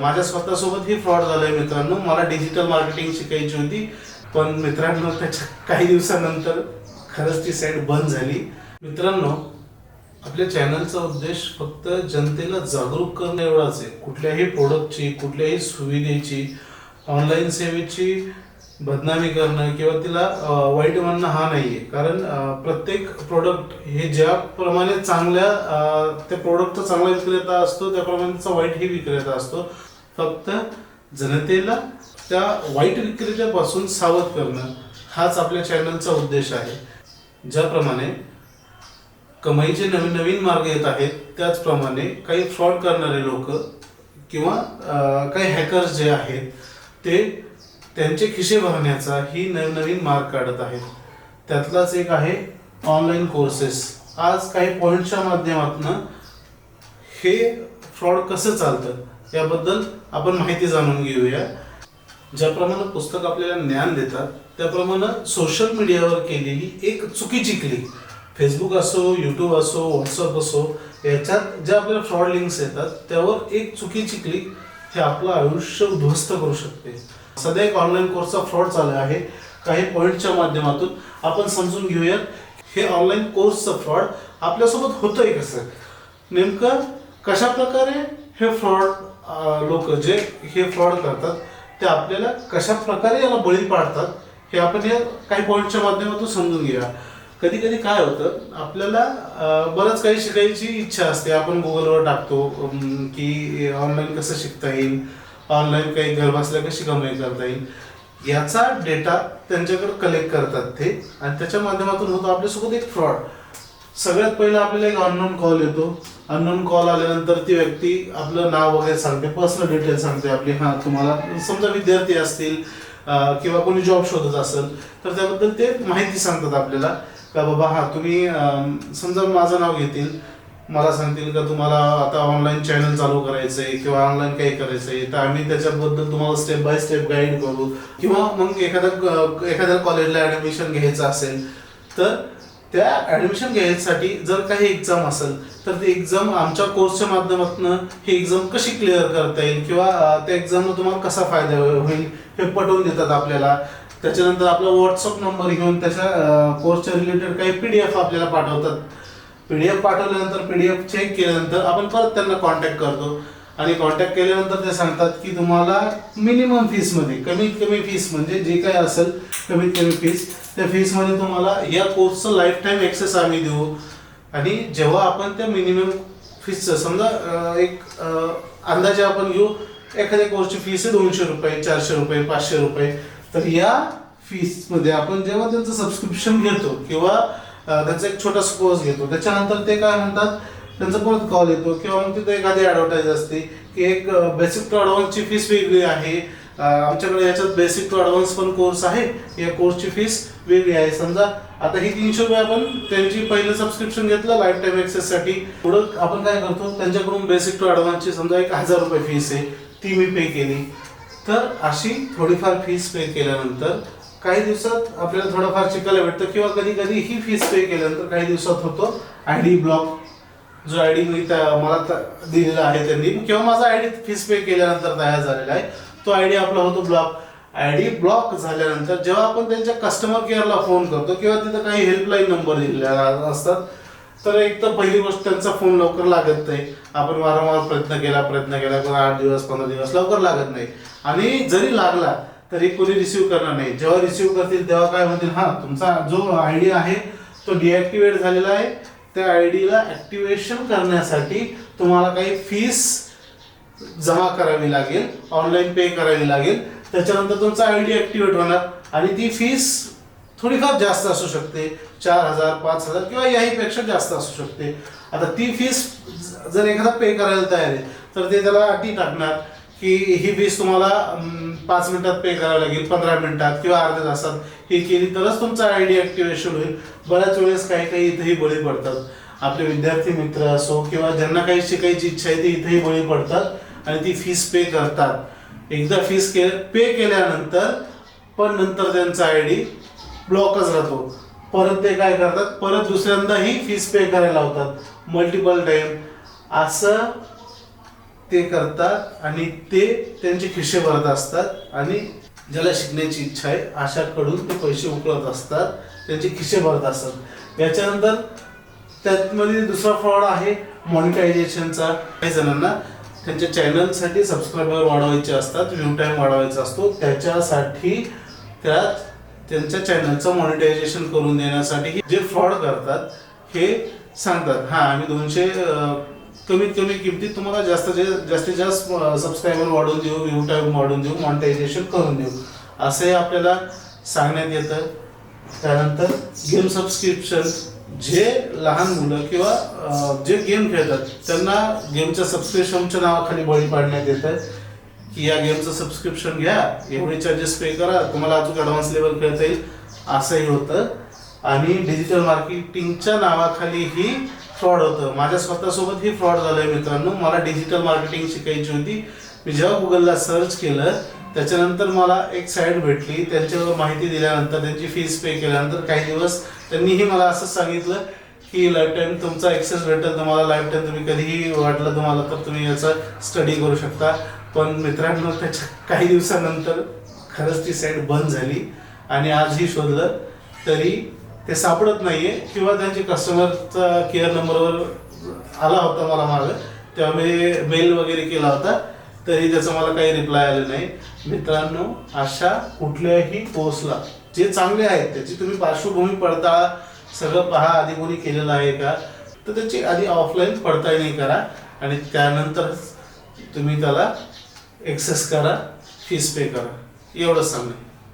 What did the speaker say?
माझ्या स्वतःसोबत हे फ्रॉड झालंय मित्रांनो. मला डिजिटल मार्केटिंग शिकायची होती पण मित्रांनो त्याच्या काही दिवसानंतर खरंच ती साईट बंद झाली. मित्रांनो आपल्या चॅनलचा उद्देश फक्त जनतेला जागरूक करणं एवढाच आहे. कुठल्याही प्रोडक्टची कुठल्याही सुविधेची ऑनलाईन सेवेची बदनामी करणं किंवा तिला वाईट म्हणणं हा नाहीये. कारण प्रत्येक प्रोडक्ट हे ज्याप्रमाणे चांगल्या त्या प्रोडक्टचा चांगला विक्रेता असतो त्याप्रमाणे वाईटही विक्रेता असतो. फक्त जनतेला त्या वाईट विक्रेत्यापासून सावध करणं हाच आपल्या चॅनलचा उद्देश आहे. ज्याप्रमाणे कमाईचे नवीन नवीन मार्ग येत आहेत त्याचप्रमाणे काही फ्रॉड करणारे लोक किंवा काही हॅकर्स जे आहेत ते त्यांचे खिसे भरण्याचा ही नवनवीन मार्ग काढत आहेत. त्यातलाच एक आहे ऑनलाईन कोर्सेस आज काही पॉईंटच्या माध्यमातून हे फ्रॉड कसं चालतं याबद्दल आपण माहिती जाणून घेऊया. ज्याप्रमाणे पुस्तक आपल्याला ज्ञान देतात त्याप्रमाणे सोशल मीडियावर केलेली एक चुकीची क्लिक फेसबुक असो यूट्यूब असो व्हॉट्सअप असो याच्यात ज्या आपल्याला फ्रॉड लिंक्स येतात त्यावर एक चुकीची क्लिक हे आपलं आयुष्य उद्ध्वस्त करू शकते. सध्या एक ऑनलाईन कोर्सचा फ्रॉड चालू आहे. काही पॉईंटच्या माध्यमातून आपण समजून घेऊयात. हे ऑनलाईन कोर्सचं फ्रॉड आपल्यासोबत होतंय कसं? नेमकं कशा प्रकारे हे फ्रॉड लोक जे हे फ्रॉड करतात ते आपल्याला कशा प्रकारे याला बळी पाडतात हे आपण या काही पॉईंटच्या माध्यमातून समजून घेऊया. कधी कधी काय होतं आपल्याला बरंच काही शिकायची इच्छा असते. आपण गुगलवर टाकतो की ऑनलाईन कसं शिकता येईल ऑनलाईन काही घर बसल्या कशी कमाई करता येईल. याचा डेटा त्यांच्याकडे कलेक्ट करतात ते आणि त्याच्या माध्यमातून होतो आपल्यासोबत एक फ्रॉड सगळ्यात पहिलं आपल्याला एक अननोन कॉल येतो. अननोन कॉल आल्यानंतर ती व्यक्ती आपलं नाव वगैरे सांगते पर्सनल डिटेल सांगते आपली. हां तुम्हाला समजा विद्यार्थी असतील किंवा कोणी जॉब शोधत असेल तर त्याबद्दल ते माहिती सांगतात आपल्याला. का बाबा हा तुम्ही समजा माझं नाव घेतील मला सांगतील का तुम्हाला आता ऑनलाईन चॅनल चालू करायचं आहे किंवा ऑनलाईन काही करायचं आहे तर आम्ही त्याच्याबद्दल तुम्हाला स्टेप बाय स्टेप गाईड करू. किंवा मग एखाद्या एखाद्या कॉलेजला ॲडमिशन घ्यायचं असेल तर त्या ॲडमिशन घ्यायसाठी जर काही एक्झाम असेल तर ती एक्झाम आमच्या कोर्सच्या माध्यमातून ही एक्झाम कशी क्लिअर करता येईल? किंवा त्या एक्झामला तुम्हाला कसा फायदा होईल? हे पटवून देतात आपल्याला. त्याच्यानंतर आपला व्हॉट्सअप नंबर घेऊन त्याच्या कोर्सच्या रिलेटेड काही पी डी एफ आपल्याला पाठवतात. पी डी एफ पाठवल्यानंतर पी डी एफ चेक केल्यानंतर आपण परत त्यांना कॉन्टॅक्ट करतो. आणि कॉन्टॅक्ट केल्यानंतर ते सांगतात की तुम्हाला मिनिमम फीसमध्ये कमीत कमी फीस म्हणजे जे काय असेल कमीत कमी फीस त्या फीसमध्ये तुम्हाला या कोर्सचं लाईफ टाईम ॲक्सेस आम्ही देऊ. आणि जेव्हा आपण त्या मिनिमम फीसचं समजा एक अंदाजे आपण घेऊ एखाद्या कोर्सची फीस आहे दोनशे रुपये चारशे रुपये पाचशे रुपये तर या फीसमध्ये आपण जेव्हा त्यांचं सबस्क्रिप्शन घेतो किंवा त्याचा एक छोटासा कोर्स घेतो त्याच्यानंतर ते काय म्हणतात त्यांचा परत कॉल येतो किंवा मग तिथे एखादी ॲडव्हर्टाईज असते की एक बेसिक टू ॲडव्हान्सची फीस वेगळी आहे. आमच्याकडे याच्यात बेसिक टू ॲडव्हान्स पण कोर्स आहे. या कोर्सची फीस वेगळी आहे. समजा आता ही तीनशे रुपये आपण त्यांची पहिलं सबस्क्रिप्शन घेतलं लाईफ टाईम ॲक्सेससाठी पुढं आपण काय करतो त्यांच्याकडून बेसिक टू ॲडव्हान्सची समजा एक हजार रुपये फीस आहे ती मी पे केली. तर अशी थोडीफार फीस पे केल्यानंतर काही दिवसात आपल्याला थोडंफार शिकायला भेटतं किंवा कधी कधी ही फीस पे केल्यानंतर काही दिवसात होतो आय डी ब्लॉक जो आय डी मी त्या- मला दिलेला आहे त्यांनी. किंवा माझा आय डी फीस पे केल्यानंतर तयार झालेला आहे. तो आय डी आपला होतो ब्लॉक आय डी ब्लॉक झाल्यानंतर जेव्हा आपण त्यांच्या कस्टमर केअरला फोन करतो किंवा तिथं काही हेल्पलाईन नंबर दिलेले असतात तर एक तर पहिली गोष्ट त्यांचा फोन लवकर लागत नाही. आपण वारंवार प्रयत्न केला प्रयत्न केला किंवा आठ दिवस पंधरा दिवस लवकर लागत नाही. आणि जरी लागला तरी कोणी रिसिव्ह करणार नाही. जेव्हा रिसिव्ह करतील तेव्हा काय म्हणतील? हां तुमचा जो आय डी आहे तो डिॲक्टिवेट झालेला आहे. त्या आय डीला ॲक्टिवेशन करण्यासाठी तुम्हाला काही फीस जमा करावी लागेल. ऑनलाईन पे करावी लागेल. त्याच्यानंतर तुमचा आय डी ॲक्टिवेट होणार. आणि ती फीस थोडीफार जास्त असू शकते चार हजार पाच हजार किंवा याहीपेक्षा जास्त असू शकते. आता ती फीस जर एखादा पे करायला तयार आहे तर ते त्याला अटी टाकणार की ही फीस तुम्हाला पाच मिनिटात पे करावी लागेल पंधरा मिनिटात किंवा अर्ध्या तासात. ही केली तरच तुमचा आय डी ॲक्टिवेशन होईल. बऱ्याच वेळेस काही काही इथंही बळी पडतात. आपले विद्यार्थी मित्र असो किंवा ज्यांना काही शिकायची इच्छा आहे ती इथंही बळी पडतात आणि ती फीस पे करतात. एकदा फीस के पे केल्यानंतर पण नंतर त्यांचा आय डी ब्लॉकच राहतो. परत ते काय करतात? परत दुसऱ्यांदाही फीस पे करायला लावतात. मल्टिपल टाइम असं ते करतात आणि ते त्यांचे खिशे भरत असतात आणि ज्याला शिकण्याची इच्छा आहे अशाकडून ते पैसे उकळत असतात. त्यांचे खिशे भरत असतात. याच्यानंतर त्यातमध्ये दुसरा फ्रॉड आहे मॉनिटायझेशनचा काही जणांना त्यांच्या चॅनलसाठी सबस्क्रायबर वाढवायचे असतात व्ह्यू टाईम वाढवायचा असतो. त्याच्यासाठी त्यात त्यांच्या चॅनलचं मॉनिटायझेशन करून देण्यासाठी जे फ्रॉड करतात हे सांगतात. हां आम्ही दोनशे कमीत कमी किमतीत तुम्हाला जास्त जास्तीत जास्त सबस्क्रायबर वाढवून देऊ व्ह्यू टाईम वाढवून देऊ मॉनिटायझेशन करून देऊ. असंही आपल्याला सांगण्यात येतं. त्यानंतर गेम सबस्क्रिप्शन जे लहान मुलं किंवा जे गेम खेळतात त्यांना गेमच्या सबस्क्रिप्शनच्या नावाखाली बळी पाडण्यात येतं. की या गेमचं सबस्क्रिप्शन घ्या. एवढे चार्जेस पे करा. तुम्हाला अजून ॲडव्हान्स लेवल खेळता येईल. असंही होतं. आणि डिजिटल मार्केटिंगच्या नावाखाली ही फ्रॉड होतं. माझ्या स्वतःसोबत ही फ्रॉड झालंय मित्रांनो. मला डिजिटल मार्केटिंग शिकायची होती. मी जेव्हा गुगलला सर्च केलं त्याच्यानंतर मला एक साईट भेटली. त्यांच्यावर माहिती दिल्यानंतर त्यांची फीस पे केल्यानंतर काही दिवस त्यांनीही मला असं सांगितलं की लाईफ टाईम तुमचा एक्सेस भेटेल. तुम्हाला लाईफ टाईम तुम्ही कधीही वाटलं तुम्हाला तर तुम्ही याचा स्टडी करू शकता. पण मित्रांनो त्याच्या काही दिवसानंतर खरंच ती साईट बंद झाली. आणि आजही शोधलं तरी ते सापडत नाहीये. किंवा त्यांच्या कस्टमरचा केअर नंबरवर आला होता मला मागं. तेव्हा मी मेल वगैरे केला होता. तरी त्याचा मला काही रिप्लाय आले नाही. मित्रांनो अशा कुठल्याही पोस्टला जे चांगले आहेत त्याची तुम्ही पार्श्वभूमी पडताळा सगळं पहा आधी कोणी केलेलं आहे का? तर त्याची आधी ऑफलाईन पडताळणी करा. आणि त्यानंतर तुम्ही त्याला एक्सेस करा फीस पे करा. एवढंच सांगणे.